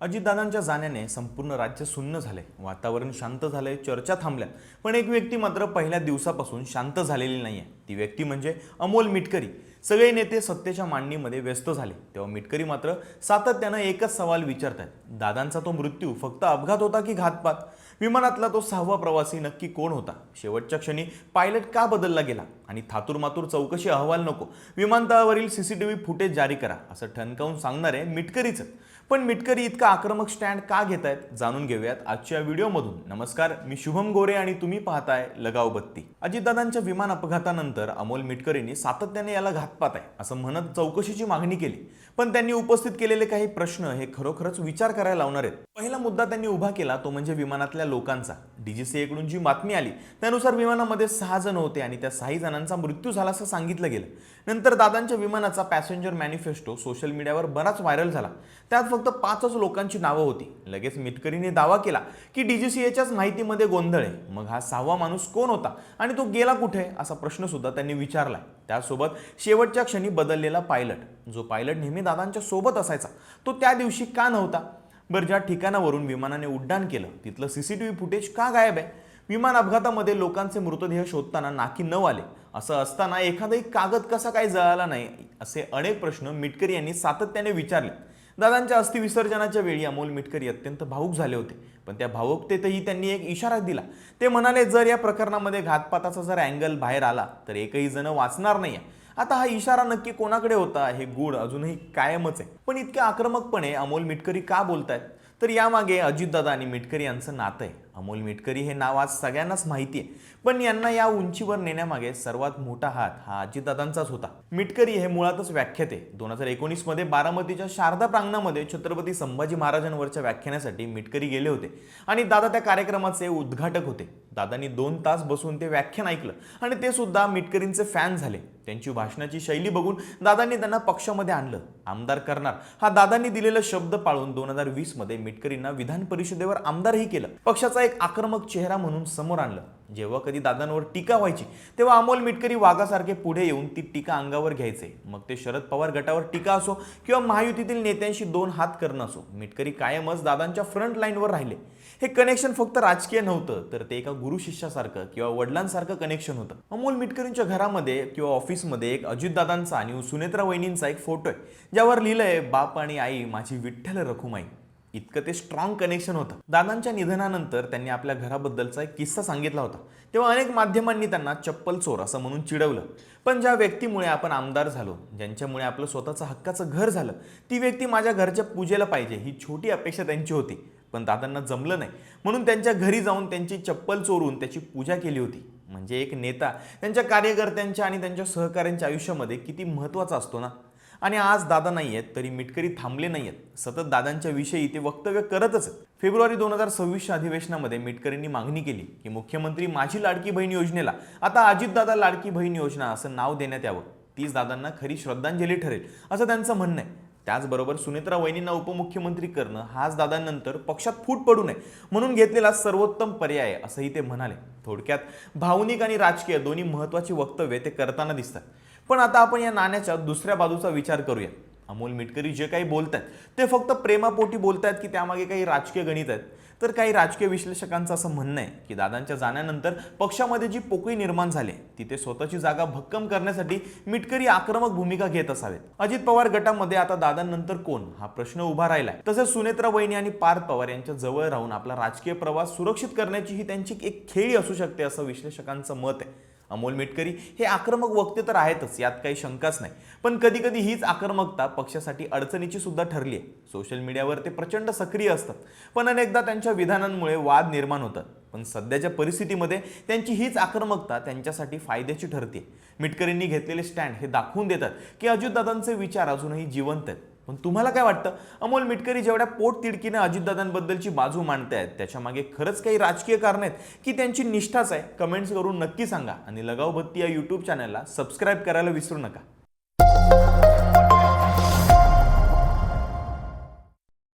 अजितदादांच्या जाण्याने संपूर्ण राज्य सुन्न झाले. वातावरण शांत झालंय चर्चा थांबल्या पण एक व्यक्ती मात्र पहिल्या दिवसापासून शांत झालेली नाही आहे ती व्यक्ती म्हणजे अमोल मिटकरी. सगळे नेते सत्तेच्या मांडणीमध्ये व्यस्त झाले. तेव्हा मिटकरी मात्र सातत्यानं एकच सवाल विचारतात दादांचा तो मृत्यू फक्त अपघात होता की घातपात? विमानातला तो सहावा प्रवासी नक्की कोण होता? शेवटच्या क्षणी पायलट का बदलला गेला? आणि थातूर मातूर चौकशी अहवाल नको. विमानतळावरील सीसीटीव्ही फुटेज जारी करा असं ठणकावून सांगणारे मिटकरीचं पण मिटकरी इतका आक्रमक स्टँड का घेत आहेत जाणून घेऊयात आजच्या व्हिडिओमधून. नमस्कार मी शुभम गोरे आणि तुम्ही पाहताय लगाव बत्ती अजितदादांच्या विमान अपघातानंतर अमोल मिटकरींनी सातत्याने याला घातपात आहे असं म्हणत चौकशीची मागणी केली. पण त्यांनी उपस्थित केलेले काही प्रश्न हे खरोखरच विचार करायला लावणार आहेत. पहिला मुद्दा त्यांनी उभा केला तो म्हणजे विमानातल्या लोकांचा. डीजीसीएकडून जी बातमी आली त्यानुसार विमानामध्ये सहा जण होते आणि त्या सहा जणांचा मृत्यू झाला असं सांगितलं गेलं. नंतर दादांच्या विमानाचा पॅसेंजर मॅनिफेस्टो सोशल मीडियावर बराच व्हायरल झाला. त्यात फक्त पाचच लोकांची नावं होती. लगेच मिटकरीने दावा केला की डीजीसीएच्याच माहितीमध्ये गोंधळ आहे. मग हा सहावा माणूस कोण होता आणि तो गेला कुठे असा प्रश्न सुद्धा त्यांनी विचारला त्यासोबत शेवटच्या क्षणी बदललेला पायलट जो पायलट नेहमी दादांच्या सोबत असायचा तो त्या दिवशी का नव्हता? बरं ज्या ठिकाणावरून विमानाने उड्डाण केलं तिथलं C C T V footage का गायब आहे? विमान अपघातामध्ये लोकांचे मृतदेह शोधताना नाकी न आले. असं असताना एखादाही कागद कसा काय जळाला नाही असे अनेक प्रश्न मिटकरी यांनी सातत्याने विचारले. दादांच्या अस्थि विसर्जनाच्या वेळी अमोल मिटकरी अत्यंत भावूक झाले होते. पण त्या भावुकतेतही त्यांनी एक इशारा दिला. ते म्हणाले जर या प्रकरणामध्ये घातपाताचा जर अँगल बाहेर आला तर एकही जण वाचणार नाही आता हा इशारा नक्की कोणाकडे होता हे गूढ अजूनही कायमच आहे. पण इतक्या आक्रमकपणे अमोल मिटकरी का बोलतायत? तर यामागे अजितदादा आणि मिटकरी यांचं नातं आहे. अमोल मिटकरी हे नाव आज सगळ्यांनाच माहिती आहे पण यांना या उंचीवर नेण्यामागे सर्वात मोठा हात हा अजितदादांचाच होता. मिटकरी हे मुळातच व्याख्याते. दोन हजार एकोणीसमध्ये बारामतीच्या शारदा प्रांगणामध्ये छत्रपती संभाजी महाराजांवरच्या व्याख्यानासाठी मिटकरी गेले होते आणि दादा त्या कार्यक्रमाचे उद्घाटक होते. दादांनी दोन तास बसून ते व्याख्यान ऐकलं आणि ते सुद्धा मिटकरींचे फॅन झाले. त्यांची भाषणाची शैली बघून दादांनी त्यांना पक्षामध्ये आणलं. आमदार करणार. हा दादांनी दिलेला शब्द पाळून दोन हजार वीसमध्ये मिटकरींना विधान परिषदेवर आमदारही केलं. पक्षाचा एक आक्रमक चेहरा म्हणून समोर आणलं. जेव्हा कधी दादांवर टीका व्हायची तेव्हा अमोल मिटकरी वाघासारखे पुढे येऊन ती टीका अंगावर घ्यायचे. मग ते शरद पवार गटावर टीका असो किंवा महायुतीतील नेत्यांशी दोन हात करणं असो. मिटकरी कायमच दादांच्या फ्रंट लाईनवर राहिले. हे कनेक्शन फक्त राजकीय नव्हतं तर ते एका गुरु शिष्यासारखं किंवा वडिलांसारखं कनेक्शन होतं. अमोल मिटकरींच्या घरामध्ये किंवा ऑफिसमध्ये एक अजितदादांचा आणि सुनेत्रा वहिनींचा एक फोटो आहे ज्यावर लिहिलंय बाप आणि आई माझी विठ्ठल रखुमाई. इतकं ते स्ट्रॉंग कनेक्शन होतं. दादांच्या निधनानंतर त्यांनी आपल्या घराबद्दलचा एक किस्सा सांगितला होता. तेव्हा अनेक माध्यमांनी त्यांना चप्पल चोर असं म्हणून चिडवलं. पण ज्या व्यक्तीमुळे आपण आमदार झालो ज्यांच्यामुळे आपलं स्वतःचं हक्काचं घर झालं ती व्यक्ती माझ्या घरच्या पूजेला पाहिजे ही छोटी अपेक्षा त्यांची होती. पण दादांना जमलं नाही. म्हणून त्यांच्या घरी जाऊन त्यांची चप्पल चोरून त्याची पूजा केली होती. म्हणजे एक नेता त्यांच्या कार्यकर्त्यांच्या आणि त्यांच्या सहकाऱ्यांच्या आयुष्यामध्ये किती महत्त्वाचा असतो ना? आणि आज दादा नाही आहेत तरी मिटकरी थांबले नाही आहेत. सतत दादांच्या विषयी ते वक्तव्य करतच आहेत. फेब्रुवारी दोन हजार सव्वीसच्या अधिवेशनामध्ये मिटकरींनी मागणी केली की मुख्यमंत्री माझी लाडकी बहीण योजनेला आता अजितदादा लाडकी बहीण योजना असं नाव देण्यात यावं. तीच दादांना खरी श्रद्धांजली ठरेल असं त्यांचं म्हणणं आहे. त्याचबरोबर सुनेत्रा वहिनींना उपमुख्यमंत्री करणं हाच दादांनंतर पक्षात फूट पडू नये म्हणून घेतलेला सर्वोत्तम पर्याय असंही ते म्हणाले. थोडक्यात भावनिक आणि राजकीय दोन्ही महत्त्वाची वक्तव्य ते करताना दिसतात. पण आता आपण या नाण्याच्या दुसऱ्या बाजूचा विचार करूया. अमोल मिटकरी जे काही बोलत आहेत ते फक्त प्रेमापोटी बोलत आहेत की त्यामागे काही राजकीय गणित आहेत. तर काही राजकीय विश्लेषकांचं असं म्हणणं आहे की दादांच्या जाण्यानंतर पक्षामध्ये जी पोकळी निर्माण झाली तिथे स्वतःची जागा भक्कम करण्यासाठी मिटकरी आक्रमक भूमिका घेत असावेत. अजित पवार गटामध्ये आता दादांनंतर कोण? हा प्रश्न उभा राहिलाय. तसेच सुनेत्रा वहिनी आणि पार्थ पवार यांच्या जवळ राहून आपला राजकीय प्रवास सुरक्षित करण्याची ही त्यांची एक खेळी असू शकते असं विश्लेषकांचं मत आहे. अमोल मिटकरी हे आक्रमक वक्ते तर आहेतच यात काही शंकाच नाही. पण कधी कधी हीच आक्रमकता पक्षासाठी अडचणीची सुद्धा ठरली आहे. सोशल मीडियावर ते प्रचंड सक्रिय असतात. पण अनेकदा त्यांच्या विधानांमुळे वाद निर्माण होतात. पण सध्याच्या परिस्थितीमध्ये त्यांची हीच आक्रमकता त्यांच्यासाठी फायद्याची ठरते मिटकरींनी घेतलेले स्टँड हे दाखवून देतात की अजितदादांचे विचार अजूनही जिवंत आहेत. पण तुम्हाला काय वाटतं? अमोल मिटकरी जेवढ्या पोटतिडकीनं अजितदादांबद्दलची बाजू मांडतायत त्याच्यामागे खरंच काही राजकीय कारण आहेत की त्यांची निष्ठाच आहे? कमेंट्स करून नक्की सांगा आणि लगाव बत्ती या यूट्यूब चॅनलला सबस्क्राईब करायला विसरू नका.